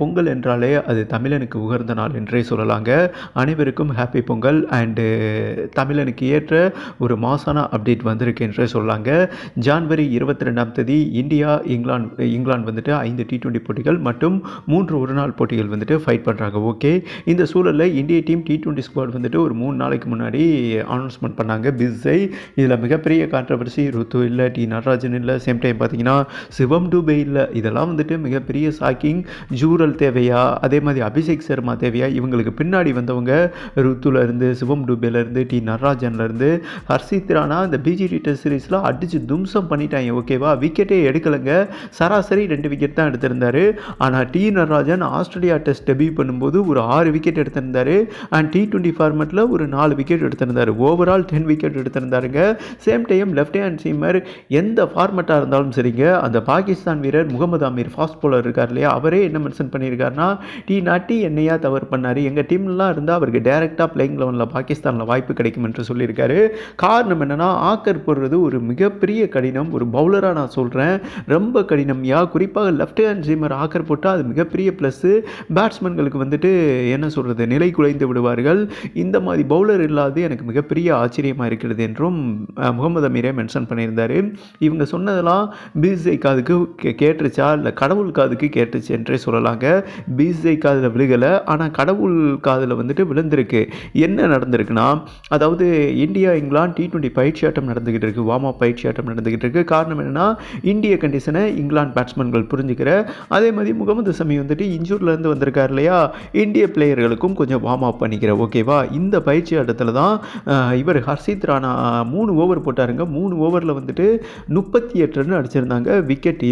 பொங்கல் என்றாலே அது தமிழனுக்கு உகர்ந்த நாள் என்றே சொல்லலாங்க. அனைவருக்கும் ஹாப்பி பொங்கல் அண்டு தமிழனுக்கு ஏற்ற ஒரு மாசான அப்டேட் வந்திருக்கு என்றே சொல்லலாங்க. ஜான்வரி இருபத்தி ரெண்டாம் தேதி இந்தியா இங்கிலாந்து இங்கிலாந்து வந்துட்டு ஐந்து டி டுவெண்ட்டி போட்டிகள் மற்றும் மூன்று ஒருநாள் போட்டிகள் வந்துட்டு ஃபைட் பண்ணுறாங்க ஓகே இந்த சூழலில் இந்திய டீம் டி டுவெண்ட்டி ஸ்குவாட் வந்துட்டு ஒரு மூணு நாளைக்கு முன்னாடி அனௌன்ஸ்மெண்ட் பண்ணாங்க. பிஸ்ஸை இதில் மிகப்பெரிய கான்ட்ரவர்சி ருத்து இல்லை டி நடராஜன் இல்லை சேம் டைம் பார்த்தீங்கன்னா சிவம் டூபே இல்லை இதெல்லாம் வந்துட்டு மிகப்பெரிய சாக்கிங் ஜூரல் தேவையா? அதே மாதிரி அபிஷேக் சர்மா தேவையா? இவங்களுக்கு பின்னாடி வந்தவங்க ருத்துல இருந்து சிவம் டூபேல இருந்து டி நடராஜன்ல இருந்து ஹர்ஷித் ராணா இந்த பிஜிடி டெஸ்ட் சீரீஸில் அடிச்சு தும்சம் பண்ணிட்டாங்க ஓகேவா விக்கெட்டே எடுக்கலைங்க. சராசரி ரெண்டு விக்கெட் தான் எடுத்திருந்தாரு. ஆனால் T Natarajan Australia test debut பண்ணும்போது ஒரு ஆறு விக்கெட் எடுத்திருந்தாரு. அண்ட் டி டுவெண்ட்டி ஃபார்மெட்டில் ஒரு நாலு விக்கெட் எடுத்திருந்தார். Overall ten wicket எடுத்திருந்தாருங்க. Same time left hand seamer எந்த ஃபார்மெட்டாக இருந்தாலும் சரிங்க. அந்த பாகிஸ்தான் வீரர் முகமது அமீர் ஃபாஸ்ட் போலர் இருக்கார் இல்லையா? அவரே என்ன மென்ஷன் பண்ணியிருக்காருன்னா டி நாட்டி என்னையா தவறு பண்ணார்? எங்கள் டீம்லாம் இருந்தால் அவருக்கு டேரெக்டாக பிளேயிங் லெவனில் பாகிஸ்தானில் வாய்ப்பு கிடைக்கும் என்று சொல்லியிருக்காரு. காரணம் என்னென்னா ஆக்கர் போடுறது ஒரு மிகப்பெரிய கடினம். ஒரு பவுலராக நான் சொல்கிறேன் ரொம்ப கடினம். யா குறிப்பாக லெஃப்ட் ஹேண்ட் ஜீமர் ஆக்கர் போட்டால் அது மிகப்பெரிய ப்ளஸ்ஸு பேட்ஸ்மேன்களுக்கு வந்துட்டு என்ன சொல்கிறது நிலை குலைந்து விடுவார்கள். இந்த மாதிரி பவுலர் இல்லாது எனக்கு மிகப்பெரிய ஆச்சரியமாக இருக்கிறது என்றும் முகமது அமீரே மென்ஷன் பண்ணியிருந்தார். இவங்க சொன்னதெல்லாம் பிசிஐ காதுக்கு கே கேட்டுருச்சா? இல்லை கடவுள் காதுக்கு கேட்டுச்சு என்றே சொல்லலாங்க. பிசிஐ காதில் விழுகலை ஆனால் கடவுள் காதில் வந்துட்டு விழுந்திருக்கு. என்ன நடந்திருக்குன்னா அதாவது இந்தியா இங்கிலாந்து டி ட்வெண்ட்டி பயிற்சி ஆட்டம் நடந்துக்கிட்டு இருக்குது வார்ம் அப் பயிற்சி ஆட்டம் நடந்துக்கிட்டு இருக்குது காரணம் என்னென்னா இந்திய கண்டிஷனை இங்கிலாந்து பேட்ஸ்மேன்கள் புரிஞ்சுக்கிற அதே மாதிரி முகமது சமி வந்துட்டு இன்ஜூர்லேருந்து வந்திருக்கார் இல்லையா? இந்திய பிளேயர்களுக்கும் கொஞ்சம் வார்ம் அப் பண்ணிக்கிற ஓகேவா இந்த பயிற்சி ஆட்டத்தில் தான் இவர் ஹர்ஷித் ராணா மூணு ஓவர் போட்டாருங்க. மூணு ஓவரில் வந்துட்டு முப்பத்தி எட்டு ரன் அடிச்சிருந்தாங்க. விக்கெட்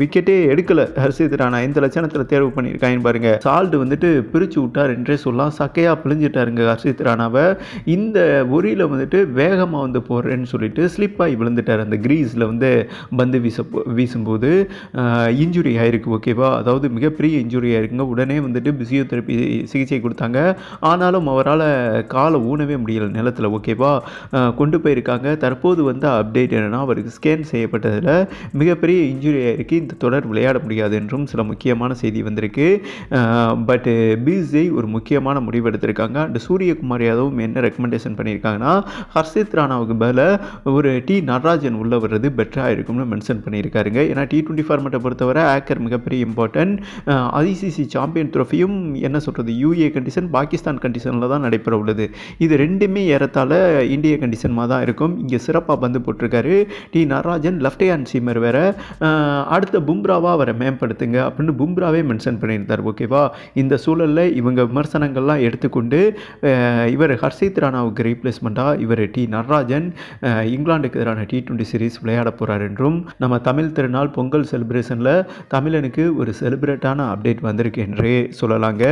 விக்கெட்டே எடுக்கலை ஹர்ஷித் ராணா. எந்த லட்சணத்தில் தேர்வு பண்ணியிருக்காங்கன்னு பாருங்க. சால்ட் வந்துட்டு பிரித்து விட்டார் என்றே சொல்லலாம். சக்கையாக பிழிஞ்சிட்டாருங்க ஹர்ஷித் ராணாவை. இந்த ஒரியில் வந்துட்டு வேகமாக வந்து போடுறேன்னு சொல்லிட்டு ஸ்லிப்பாகி விழுந்துட்டார். அந்த கிரீஸில் வந்து பந்து வீச வீசும்போது இன்ஜுரி ஆயிருக்கு ஓகேவா அதாவது மிகப்பெரிய இன்ஜுரி ஆயிருக்குங்க. உடனே வந்துட்டு பிசியோதெரப்பி சிகிச்சை கொடுத்தாங்க. ஆனாலும் அவரால் காலை ஊனவே முடியல நிலத்தில் ஓகேவா கொண்டு போயிருக்காங்க. தற்போது வந்த அப்டேட் என்னன்னா அவருக்கு ஸ்கேன் செய்யப்பட்டதில் மிகப்பெரிய இன்ஜுரி ஆயிருக்கு. இந்த தொடர் விளையாட முடியாது என்றும் சில முக்கியமான செய்தி வந்திருக்கு. பட் பிசிஐ ஒரு முக்கியமான முடிவு எடுத்திருக்காங்க. அண்ட் சூரியகுமார் யாதவும் என்ன ரெக்கமெண்டேஷன் பண்ணியிருக்காங்கன்னா ஹர்ஷித் ராணாவுக்கு பதிலாக ஒரு டி நடராஜன் உள்ள வர்றது பெட்டராக இருக்கும்னு மென்ஷன் பண்ணியிருக்காருங்க. ஏன்னா டி டுவெண்ட்டி ஃபார்மெட்டை பொறுத்தவரை ஆக்கர் மிகப்பெரிய இம்பார்ட்டன்ட் ஐசிசி சாம்பியன் ட்ரோஃபியும் என்ன சொல்கிறது யூஏ கண்டிஷன் பாகிஸ்தான் கண்டிஷனில் தான் நடைபெற உள்ளது. இது ரெண்டுமே ஏறத்தால் இந்திய கண்டிஷன் தான் இருக்கும். இங்கே சிறப்பாக பந்து போட்டிருக்காரு T Natarajan. Left hand seamer வேற. அடுத்த பும்ராவாக அவரை மேம்படுத்துங்க அப்படின்னு பும்ராவே மென்ஷன் பண்ணியிருந்தார் ஓகேவா இந்த சூழலில் இவங்க விமர்சனங்கள்லாம் எடுத்துக்கொண்டு இவர் ஹர்ஷித் ராணாவுக்கு ரீப்ளேஸ்மெண்ட்டாக இவர் டி நடராஜன் இங்கிலாந்துக்கு எதிரான டி டுவெண்ட்டி சீரீஸ் விளையாட போகிறார் என்றும் நம்ம தமிழ் திருநாள் பொங்கல் செலிப்ரேஷனில் தமிழனுக்கு ஒரு செலிப்ரேட்டான அப்டேட் வந்திருக்கு என்றே சொல்லலாங்க.